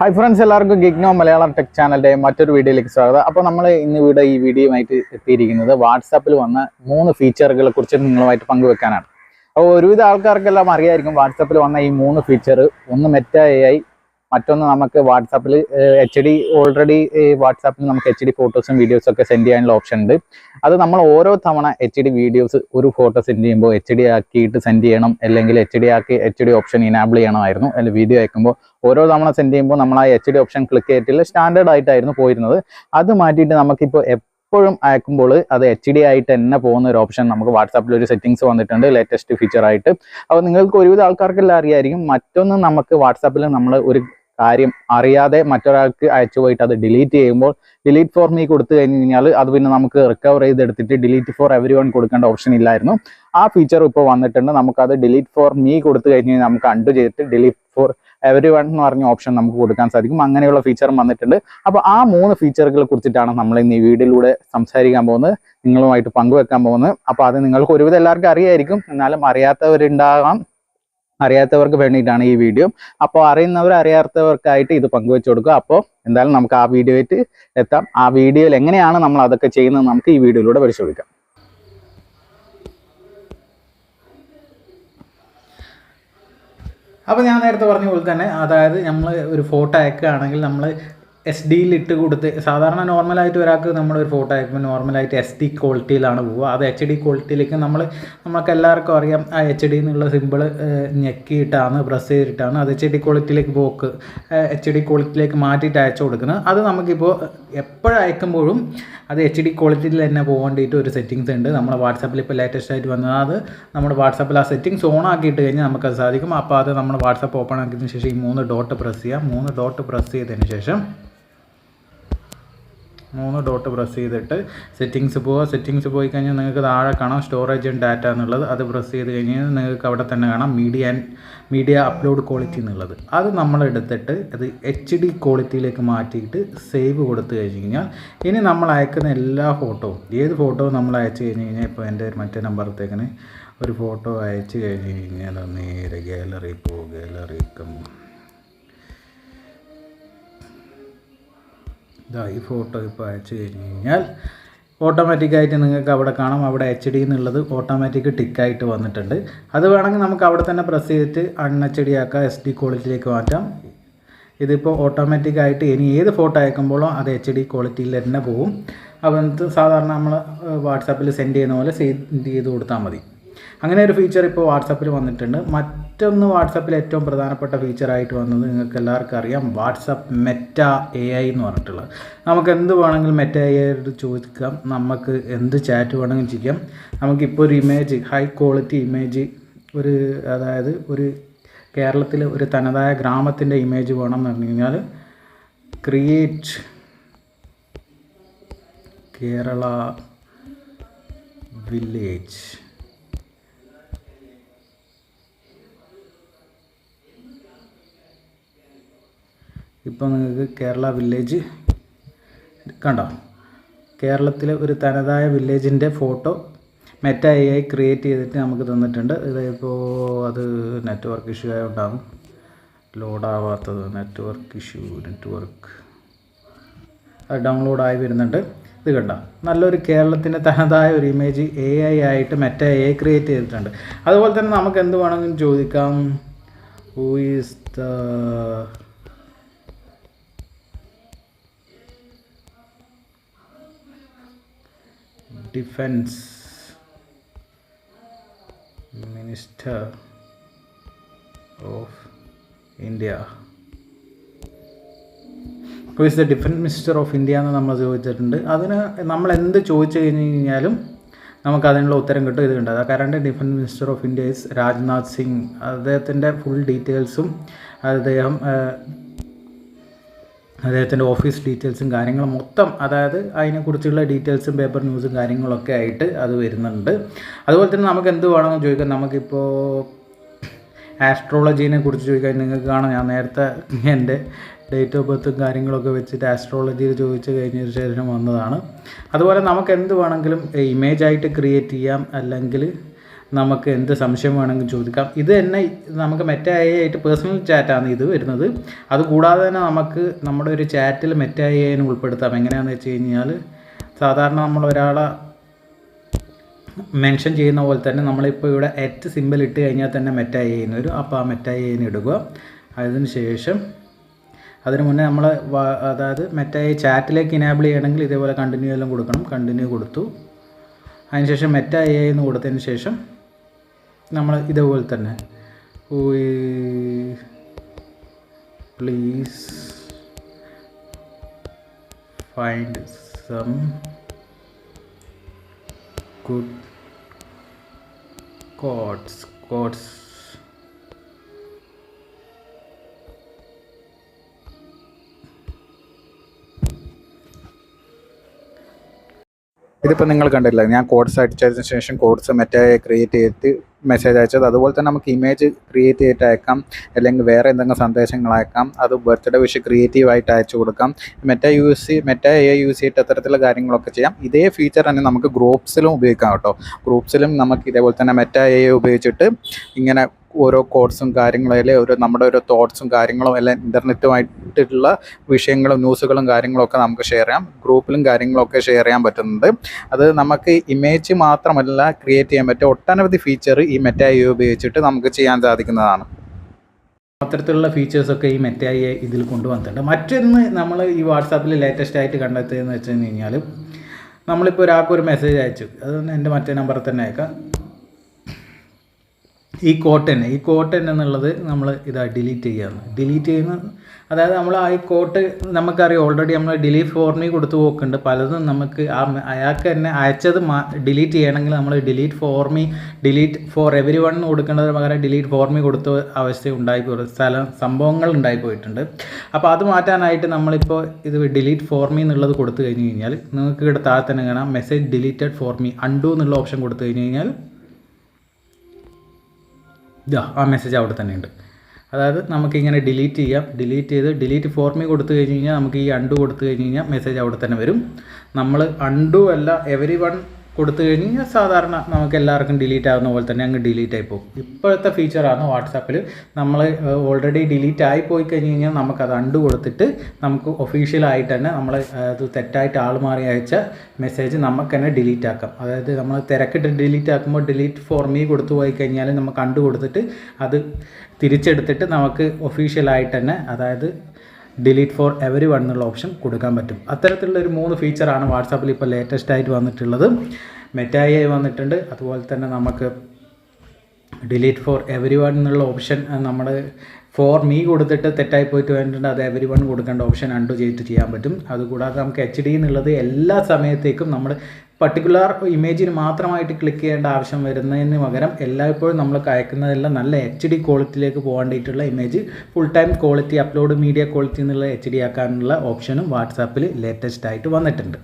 Hi friends എല്ലാവർക്കും ഗിഗ്നോ Malayalam tech ചാനലിന്റെ മറ്റൊരു വീഡിയോയിലേക്ക് സ്വാഗതം. അപ്പോൾ നമ്മൾ ഇന്ന് ഇവിടെ ഈ വീഡിയോയുമായിട്ട് എത്തിയിരിക്കുന്നത് വാട്സാപ്പിൽ വന്ന മൂന്ന് ഫീച്ചറുകളെ കുറിച്ച് നിങ്ങളുമായിട്ട് പങ്കുവെക്കാനാണ്. അപ്പോൾ ഒരുവിധ ആൾക്കാർക്കെല്ലാം അറിയായിരിക്കും വാട്സാപ്പിൽ വന്ന ഈ മൂന്ന് ഫീച്ചർ ഒന്ന് മെറ്റ എ ഐ മറ്റൊന്ന് നമുക്ക് വാട്സാപ്പിൽ എച്ച് ഡി ഓൾറെഡി വാട്സാപ്പിൽ നമുക്ക് എച്ച് ഡി ഫോട്ടോസും വീഡിയോസും ഒക്കെ സെൻഡ് ചെയ്യാനുള്ള ഓപ്ഷൻ ഉണ്ട്. അത് നമ്മൾ ഓരോ തവണ എച്ച് ഡി വീഡിയോസ് ഒരു ഫോട്ടോ സെൻഡ് ചെയ്യുമ്പോൾ എച്ച് ഡി ആക്കിയിട്ട് സെൻഡ് ചെയ്യണം. അല്ലെങ്കിൽ എച്ച് ഡി ആക്കി എച്ച് ഡി ഓപ്ഷൻ ഇനാബിൾ ചെയ്യണമായിരുന്നു. അല്ലെങ്കിൽ വീഡിയോ അയക്കുമ്പോൾ ഓരോ തവണ സെൻഡ് ചെയ്യുമ്പോൾ നമ്മൾ ആ എച്ച് ഡി ഓപ്ഷൻ ക്ലിക്ക് ചെയ്തിട്ടില്ല സ്റ്റാൻഡേർഡ് ആയിട്ടായിരുന്നു പോയിരുന്നത്. അത് മാറ്റിയിട്ട് നമുക്കിപ്പോൾ എപ്പോഴും അയക്കുമ്പോൾ അത് എച്ച് ഡി ആയിട്ട് തന്നെ പോകുന്ന ഒരു ഓപ്ഷൻ നമുക്ക് വാട്സാപ്പിൽ ഒരു സെറ്റിംഗ്സ് വന്നിട്ടുണ്ട് ലേറ്റസ്റ്റ് ഫീച്ചർ ആയിട്ട്. അപ്പോൾ നിങ്ങൾക്ക് ഒരുവിധ ആൾക്കാർക്കെല്ലാം അറിയായിരിക്കും. മറ്റൊന്ന് നമുക്ക് വാട്സാപ്പിൽ നമ്മൾ ഒരു കാര്യം അറിയാതെ മറ്റൊരാൾക്ക് അയച്ചു പോയിട്ട് അത് ഡിലീറ്റ് ചെയ്യുമ്പോൾ ഡിലീറ്റ് ഫോർ മീ കൊടുത്തു കഴിഞ്ഞ് കഴിഞ്ഞാൽ അത് പിന്നെ നമുക്ക് റിക്കവർ ചെയ്തെടുത്തിട്ട് ഡിലീറ്റ് ഫോർ എവരി വൺ കൊടുക്കേണ്ട ഓപ്ഷൻ ഇല്ലായിരുന്നു. ആ ഫീച്ചർ ഇപ്പോൾ വന്നിട്ടുണ്ട്. നമുക്കത് ഡിലീറ്റ് ഫോർ മീ കൊടുത്തു കഴിഞ്ഞ് നമുക്ക് അണ്ടു ചെയ്തിട്ട് ഡിലീറ്റ് ഫോർ എവരി വൺ എന്ന് പറഞ്ഞ ഓപ്ഷൻ നമുക്ക് കൊടുക്കാൻ സാധിക്കും. അങ്ങനെയുള്ള ഫീച്ചറും വന്നിട്ടുണ്ട്. അപ്പോൾ ആ മൂന്ന് ഫീച്ചറുകളെ കുറിച്ചിട്ടാണ് നമ്മൾ ഇന്ന് ഈ വീഡിയോയിലൂടെ സംസാരിക്കാൻ പോകുന്നത്. നിങ്ങളുമായിട്ട് പങ്കുവെക്കാൻ പോകുന്നത്. അപ്പോൾ അത് നിങ്ങൾക്ക് ഒരുവിധം എല്ലാവർക്കും അറിയായിരിക്കും. എന്നാലും അറിയാത്തവരുണ്ടാകാം. അറിയാത്തവർക്ക് വേണ്ടിയിട്ടാണ് ഈ വീഡിയോ അപ്പോൾ അറിയുന്നവർ അറിയാത്തവർക്കായിട്ട് ഇത് പങ്കുവെച്ചു കൊടുക്കുക. അപ്പോൾ എന്തായാലും നമുക്ക് ആ വീഡിയോ ആയിട്ട് എത്താം. ആ വീഡിയോയിൽ എങ്ങനെയാണ് നമ്മൾ അതൊക്കെ ചെയ്യുന്നത് നമുക്ക് ഈ വീഡിയോയിലൂടെ പരിശോധിക്കാം. അപ്പോൾ ഞാൻ നേരത്തെ പറഞ്ഞ പോലെ തന്നെ അതായത് നമ്മൾ ഒരു ഫോട്ടോ അയക്കുകയാണെങ്കിൽ നമ്മൾ എസ് ഡിയിൽ ഇട്ട് കൊടുത്ത് സാധാരണ നോർമലായിട്ട് ഒരാൾക്ക് നമ്മളൊരു ഫോട്ടോ അയക്കുമ്പോൾ നോർമലായിട്ട് എസ് ഡി ക്വാളിറ്റിയിലാണ് പോവുക. അത് എച്ച് ഡി ക്വാളിറ്റിയിലേക്ക് നമ്മൾ നമുക്ക് എല്ലാവർക്കും അറിയാം ആ എച്ച് ഡി എന്നുള്ള സിമ്പിൾ ഞെക്കിയിട്ടാണ് പ്രസ് ചെയ്തിട്ടാണ് അത് എച്ച് ഡി ക്വാളിറ്റിയിലേക്ക് പോക്ക് എച്ച് ഡി ക്വാളിറ്റിയിലേക്ക് മാറ്റിയിട്ട് അയച്ചു കൊടുക്കുന്നത്. അത് നമുക്കിപ്പോൾ എപ്പോഴയക്കുമ്പോഴും അത് എച്ച് ഡി ക്വാളിറ്റിയിൽ തന്നെ പോകേണ്ടിയിട്ട് ഒരു സെറ്റിങ്സ് ഉണ്ട്. നമ്മുടെ വാട്സാപ്പിൽ ഇപ്പോൾ ലേറ്റസ്റ്റ് ആയിട്ട് വന്നത് അത് നമ്മുടെ വാട്സാപ്പിൽ ആ സെറ്റിങ്സ് ഓൺ ആക്കിയിട്ട് കഴിഞ്ഞാൽ നമുക്കത് സാധിക്കും. അപ്പോൾ അത് നമ്മുടെ വാട്സാപ്പ് ഓപ്പൺ ആക്കിയതിന് ശേഷം ഈ മൂന്ന് ഡോട്ട് പ്രസ് ചെയ്യാം. മൂന്ന് ഡോട്ട് പ്രസ് ചെയ്തതിന് ശേഷം മൂന്ന് ഡോട്ട് പ്രസ് ചെയ്തിട്ട് സെറ്റിങ്സ് പോവുക. സെറ്റിങ്സ് പോയി കഴിഞ്ഞാൽ നിങ്ങൾക്ക് താഴെ കാണാം സ്റ്റോറേജ് ആൻഡ് ഡാറ്റ എന്നുള്ളത്. അത് പ്രസ് ചെയ്ത് കഴിഞ്ഞാൽ നിങ്ങൾക്ക് അവിടെ തന്നെ കാണാം media and media upload quality എന്നുള്ളത്. അത് നമ്മൾ എടുത്തിട്ട് അത് എച്ച് ഡി ക്വാളിറ്റിയിലേക്ക് മാറ്റിയിട്ട് സേവ് കൊടുത്തു കഴിഞ്ഞ് കഴിഞ്ഞാൽ ഇനി നമ്മൾ അയക്കുന്ന എല്ലാ ഫോട്ടോവും ഏത് ഫോട്ടോ നമ്മൾ അയച്ചു കഴിഞ്ഞ് കഴിഞ്ഞാൽ ഇപ്പോൾ എന്റെ മറ്റേ നമ്പറത്തേക്കിന് ഒരു ഫോട്ടോ അയച്ചു കഴിഞ്ഞ് കഴിഞ്ഞാൽ നേരെ ഗാലറി പോ ഗാലറിക്കും ഇതാ ഈ ഫോട്ടോ ഇപ്പോൾ അയച്ചു കഴിഞ്ഞ് കഴിഞ്ഞാൽ ഓട്ടോമാറ്റിക്കായിട്ട് നിങ്ങൾക്ക് അവിടെ കാണാം. അവിടെ എച്ച് ഡി എന്നുള്ളത് ഓട്ടോമാറ്റിക് ടിക്കായിട്ട് വന്നിട്ടുണ്ട്. അത് വേണമെങ്കിൽ നമുക്ക് അവിടെ തന്നെ പ്രസ് ചെയ്തിട്ട് അൺ എച്ച് ഡി ആക്കാം എസ് ഡി ക്വാളിറ്റിയിലേക്ക് മാറ്റാം ഇതിപ്പോൾ ഓട്ടോമാറ്റിക്കായിട്ട് ഇനി ഏത് ഫോട്ടോ അയക്കുമ്പോഴോ അത് എച്ച് ഡി ക്വാളിറ്റിയിൽ തന്നെ പോകും. അപ്പോൾ സാധാരണ നമ്മൾ വാട്സാപ്പിൽ സെൻഡ് ചെയ്യുന്ന പോലെ സെൻഡ് ചെയ്ത് കൊടുത്താൽ മതി. അങ്ങനെ ഒരു ഫീച്ചർ ഇപ്പോൾ വാട്സാപ്പിൽ വന്നിട്ടുണ്ട്. മറ്റൊന്ന് വാട്സാപ്പിൽ ഏറ്റവും പ്രധാനപ്പെട്ട ഫീച്ചറായിട്ട് വന്നത് നിങ്ങൾക്ക് എല്ലാവർക്കും അറിയാം വാട്സാപ്പ് മെറ്റ എ ഐ എന്ന് പറഞ്ഞിട്ടുള്ളത്. നമുക്ക് എന്ത് വേണമെങ്കിലും മെറ്റ എ ഐയോട് ചോദിക്കാം. നമുക്ക് എന്ത് ചാറ്റ് വേണമെങ്കിലും ചെയ്യാം. നമുക്കിപ്പോൾ ഒരു ഇമേജ് ഹൈ ക്വാളിറ്റി ഇമേജ് ഒരു അതായത് ഒരു കേരളത്തിലെ ഒരു തനതായ ഗ്രാമത്തിന്റെ ഇമേജ് വേണം എന്ന് പറഞ്ഞു കഴിഞ്ഞാൽ ക്രിയേറ്റ് കേരള വില്ലേജ് ഇപ്പോൾ നിങ്ങൾക്ക് കേരള വില്ലേജ് കണ്ടോ? കേരളത്തിലെ ഒരു തനതായ വില്ലേജിന്റെ photo Meta A I create ചെയ്തിട്ട് നമുക്ക് തന്നിട്ടുണ്ട്. ഇതിപ്പോൾ അത് നെറ്റ്വർക്ക് ഇഷ്യൂ ആയതുകൊണ്ടാണ് ലോഡാവാത്തത് നെറ്റ്വർക്ക് ഇഷ്യൂ നെറ്റ്വർക്ക് അത് ഡൗൺലോഡ് ആയി വരുന്നുണ്ട്. ഇത് കണ്ട? നല്ലൊരു കേരളത്തിന്റെ തനതായ ഒരു ഇമേജ് എ ഐ ആയിട്ട് മെറ്റ എ ഐ ക്രിയേറ്റ് ചെയ്തിട്ടുണ്ട്. അതുപോലെ തന്നെ നമുക്ക് എന്ത് വേണമെങ്കിലും ചോദിക്കാം. Who is the defense minister of India who is the defence minister of India എന്ന് നമ്മൾ ചോദിച്ചിട്ടുണ്ട്. അതിന് നമ്മൾ എന്ത് ചോദിച്ചു കഴിഞ്ഞ് കഴിഞ്ഞാലും നമുക്ക് അതിനുള്ള ഉത്തരം കിട്ടും ഇത് കണ്ടത് current defence minister of India is Rajnath Singh അദ്ദേഹത്തിന്റെ ഫുൾ ഡീറ്റെയിൽസും അദ്ദേഹം അദ്ദേഹത്തിന്റെ ഓഫീസ് ഡീറ്റെയിൽസും കാര്യങ്ങളും മൊത്തം അതായത് അതിനെക്കുറിച്ചുള്ള ഡീറ്റെയിൽസും പേപ്പർ ന്യൂസും കാര്യങ്ങളൊക്കെ ആയിട്ട് അത് വരുന്നുണ്ട്. അതുപോലെ തന്നെ നമുക്ക് എന്ത് വേണമെന്ന് ചോദിക്കാം? നമുക്കിപ്പോൾ ആസ്ട്രോളജീനെ കുറിച്ച് ചോദിക്കാൻ നിങ്ങൾക്ക് കാണാം ഞാൻ നേരത്തെ എന്റെ ഡേറ്റ് ഓഫ് ബർത്തും കാര്യങ്ങളൊക്കെ വെച്ചിട്ട് ആസ്ട്രോളജിയിൽ ചോദിച്ചു കഴിഞ്ഞതിന് ശേഷം വന്നതാണ്. അതുപോലെ നമുക്ക് എന്ത് വേണമെങ്കിലും ഇമേജായിട്ട് ക്രിയേറ്റ് ചെയ്യാം അല്ലെങ്കിൽ നമുക്ക് എന്ത് സംശയം വേണമെങ്കിലും ചോദിക്കാം. ഇത് തന്നെ നമുക്ക് മെറ്റായി ആയിട്ട് പേഴ്സണൽ ചാറ്റാണ് ഇത് വരുന്നത്. അതുകൂടാതെ തന്നെ നമുക്ക് നമ്മുടെ ഒരു ചാറ്റിൽ മെറ്റായി ആയിനെ ഉൾപ്പെടുത്താം. എങ്ങനെയാണെന്ന് വെച്ച് കഴിഞ്ഞാൽ സാധാരണ നമ്മൾ ഒരാളെ മെൻഷൻ ചെയ്യുന്ന പോലെ തന്നെ നമ്മളിപ്പോൾ ഇവിടെ എറ്റ് സിമ്പിൾ ഇട്ട് കഴിഞ്ഞാൽ തന്നെ മെറ്റായി ആയിന് വരും. അപ്പോൾ ആ മെറ്റായി ആയിന് ഇടുക. അതിന് ശേഷം അതിന് മുന്നേ നമ്മൾ അതായത് മെറ്റായി ചാറ്റിലേക്ക് ഇനാബിൾ ചെയ്യണമെങ്കിൽ ഇതേപോലെ കണ്ടിന്യൂ എല്ലാം കൊടുക്കണം. കണ്ടിന്യൂ കൊടുത്തു. അതിനുശേഷം മെറ്റ എ എന്ന് കൊടുത്തതിന് ശേഷം നമ്മൾ ഇതേപോലെ തന്നെ. Please find some good codes codes ഇതിപ്പോൾ നിങ്ങൾ കണ്ടില്ല ഞാൻ കോഡ്സ് അടിച്ചതിന് ശേഷം കോഡ്സ് മറ്റേ ക്രിയേറ്റ് ചെയ്തിട്ട് മെസ്സേജ് അയച്ചത്. അതുപോലെ തന്നെ നമുക്ക് ഇമേജ് ക്രിയേറ്റ് ചെയ്തിട്ട് അയക്കാം അല്ലെങ്കിൽ വേറെ എന്തെങ്കിലും സന്ദേശങ്ങൾ അയക്കാം. അത് ബർത്ത്ഡേ വിഷ് ക്രിയേറ്റീവ് ആയിട്ട് അയച്ചു കൊടുക്കാം. Meta use Meta A use ചെയ്തിട്ട് അത്തരത്തിലുള്ള കാര്യങ്ങളൊക്കെ ചെയ്യാം. ഇതേ ഫീച്ചർ തന്നെ നമുക്ക് ഗ്രൂപ്പ്സിലും ഉപയോഗിക്കാം കേട്ടോ. ഗ്രൂപ്പ്സിലും നമുക്ക് ഇതേപോലെ തന്നെ മെറ്റ എ ഉപയോഗിച്ചിട്ട് ഇങ്ങനെ ഓരോ കോഡ്സും കാര്യങ്ങളും അല്ലെങ്കിൽ ഓരോ നമ്മുടെ ഓരോ തോട്ട്സും കാര്യങ്ങളും എല്ലാം ഇന്റർനെറ്റുമായിട്ടുള്ള വിഷയങ്ങളും ന്യൂസുകളും കാര്യങ്ങളൊക്കെ നമുക്ക് ഷെയർ ചെയ്യാം. ഗ്രൂപ്പിലും കാര്യങ്ങളൊക്കെ ഷെയർ ചെയ്യാൻ പറ്റുന്നത് അത് നമുക്ക് ഇമേജ് മാത്രമല്ല ക്രിയേറ്റ് ചെയ്യാൻ പറ്റും ഒട്ടനവധി ഫീച്ചർ ഈ മെറ്റായി ഉപയോഗിച്ചിട്ട് നമുക്ക് ചെയ്യാൻ സാധിക്കുന്നതാണ്. അത്തരത്തിലുള്ള ഫീച്ചേഴ്സൊക്കെ ഈ മെറ്റായി ഇതിൽ കൊണ്ടുവന്നിട്ടുണ്ട്. മറ്റൊന്ന് നമ്മൾ ഈ വാട്സാപ്പിൽ ലേറ്റസ്റ്റ് ആയിട്ട് കണ്ടെത്തിയെന്ന് വെച്ച് കഴിഞ്ഞാൽ നമ്മളിപ്പോൾ ഒരാൾക്ക് ഒരു മെസ്സേജ് അയച്ചു. അത് എന്റെ മറ്റേ നമ്പറിൽ തന്നെ അയക്കാം. ഈ കോട്ടൻ ഈ കോട്ടൻ എന്നുള്ളത് നമ്മൾ ഇതാ ഡിലീറ്റ് ചെയ്യുകയാണ്. ഡിലീറ്റ് ചെയ്യുന്ന അതായത് നമ്മൾ ആ ഈ കോട്ട് നമുക്കറിയാം ഓൾറെഡി നമ്മൾ ഡിലീറ്റ് ഫോർമിൽ കൊടുത്തു പോക്കുന്നുണ്ട് പലതും നമുക്ക് ആ അയാൾക്ക് തന്നെ അയച്ചത് ഡിലീറ്റ് ചെയ്യണമെങ്കിൽ നമ്മൾ delete for me delete for everyone കൊടുക്കേണ്ടതിന് പകരം ഡിലീറ്റ് ഫോർമി കൊടുത്ത അവസ്ഥ ഉണ്ടായിപ്പോയി സ്ഥലം സംഭവങ്ങൾ ഉണ്ടായിപ്പോയിട്ടുണ്ട് അപ്പോൾ അത് മാറ്റാനായിട്ട് നമ്മളിപ്പോൾ ഇത് ഡിലീറ്റ് ഫോർമി എന്നുള്ളത് കൊടുത്തു കഴിഞ്ഞ് കഴിഞ്ഞാൽ നിങ്ങൾക്ക് ഇവിടെ താഴെ തന്നെ കാണാം message deleted for me undo എന്നുള്ള ഓപ്ഷൻ കൊടുത്തു കഴിഞ്ഞ് കഴിഞ്ഞാൽ ഇതാ ആ മെസ്സേജ് അവിടെ തന്നെ ഉണ്ട്. അതായത് നമുക്കിങ്ങനെ ഡിലീറ്റ് ചെയ്യാം. ഡിലീറ്റ് ചെയ്ത് ഡിലീറ്റ് ഫോർമി കൊടുത്തു കഴിഞ്ഞ് കഴിഞ്ഞാൽ നമുക്ക് ഈ അണ്ടു കൊടുത്തു കഴിഞ്ഞ് കഴിഞ്ഞാൽ മെസ്സേജ് അവിടെ തന്നെ വരും. നമ്മൾ അണ്ടു അല്ല എവരി വൺ കൊടുത്തു കഴിഞ്ഞാൽ സാധാരണ നമുക്ക് എല്ലാവർക്കും ഡിലീറ്റ് ആകുന്ന പോലെ തന്നെ അങ്ങ് ഡിലീറ്റ് ആയി പോകും. ഇപ്പോഴത്തെ ഫീച്ചറാണ് വാട്സാപ്പിൽ നമ്മൾ ഓൾറെഡി ഡിലീറ്റ് ആയി പോയി കഴിഞ്ഞ് കഴിഞ്ഞാൽ നമുക്കത് അണ്ടു കൊടുത്തിട്ട് നമുക്ക് ഒഫീഷ്യലായിട്ട് തന്നെ നമ്മൾ അത് തെറ്റായിട്ട് ആൾ മാറി അയച്ച മെസ്സേജ് നമുക്ക് തന്നെ ഡിലീറ്റ് ആക്കാം. അതായത് നമ്മൾ തിരക്കിട്ട് ഡിലീറ്റ് ആക്കുമ്പോൾ ഡിലീറ്റ് ഫോർമി കൊടുത്തു പോയി കഴിഞ്ഞാൽ നമുക്ക് അണ്ടു കൊടുത്തിട്ട് അത് തിരിച്ചെടുത്തിട്ട് നമുക്ക് ഒഫീഷ്യലായിട്ട് തന്നെ അതായത് ഡിലീറ്റ് ഫോർ എവരി വൺ എന്നുള്ള ഓപ്ഷൻ കൊടുക്കാൻ പറ്റും. അത്തരത്തിലുള്ള ഒരു മൂന്ന് ഫീച്ചറാണ് വാട്സാപ്പിൽ ഇപ്പോൾ ലേറ്റസ്റ്റ് ആയിട്ട് വന്നിട്ടുള്ളത്. മെറ്റായി വന്നിട്ടുണ്ട്. അതുപോലെ തന്നെ നമുക്ക് ഡിലീറ്റ് ഫോർ എവരി വൺ എന്നുള്ള ഓപ്ഷൻ നമ്മൾ ഫോർ മീ കൊടുത്തിട്ട് തെറ്റായി പോയിട്ട് വേണ്ടിയിട്ട് അത് എവരി വൺ കൊടുക്കേണ്ട ഓപ്ഷൻ അണ്ടു ചെയ്തിട്ട് ചെയ്യാൻ പറ്റും. അതുകൂടാതെ നമുക്ക് എച്ച് ഡി എന്നുള്ളത് എല്ലാ സമയത്തേക്കും നമ്മൾ പർട്ടിക്കുലർ ഇമേജിന് മാത്രമായിട്ട് ക്ലിക്ക് ചെയ്യേണ്ട ആവശ്യം വരുന്നതിന് പകരം എല്ലായ്പ്പോഴും നമ്മൾ അയക്കുന്നതെല്ലാം നല്ല എച്ച് ഡി ക്വാളിറ്റിയിലേക്ക് പോകേണ്ടിയിട്ടുള്ള image full time quality upload media quality എന്നുള്ള എച്ച് ഡി ആക്കാനുള്ള ഓപ്ഷനും വാട്സാപ്പിൽ ലേറ്റസ്റ്റ് ആയിട്ട് വന്നിട്ടുണ്ട്.